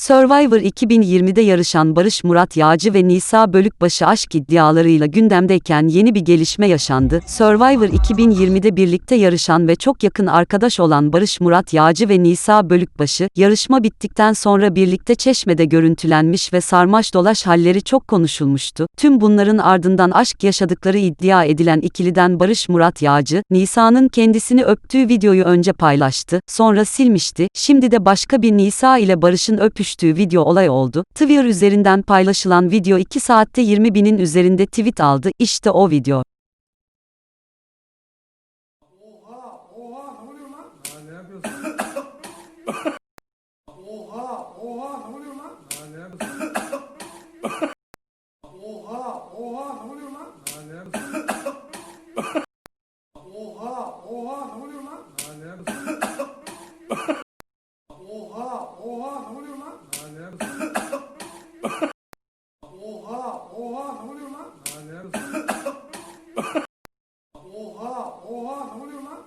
Survivor 2020'de yarışan Barış Murat Yağcı ve Nisa Bölükbaşı aşk iddialarıyla gündemdeyken yeni bir gelişme yaşandı. Survivor 2020'de birlikte yarışan ve çok yakın arkadaş olan Barış Murat Yağcı ve Nisa Bölükbaşı, yarışma bittikten sonra birlikte Çeşme'de görüntülenmiş ve sarmaş dolaş halleri çok konuşulmuştu. Tüm bunların ardından aşk yaşadıkları iddia edilen ikiliden Barış Murat Yağcı, Nisa'nın kendisini öptüğü videoyu önce paylaştı, sonra silmişti. Şimdi de başka bir Nisa ile Barış'ın öpüştüğü düştüğü video olay oldu. Twitter üzerinden paylaşılan video 2 saatte 20 binin üzerinde tweet aldı. İşte o video. Oha, oha, ne oluyor lan? Oha, oha ne oluyor lan? Oha, oha ne oluyor lan?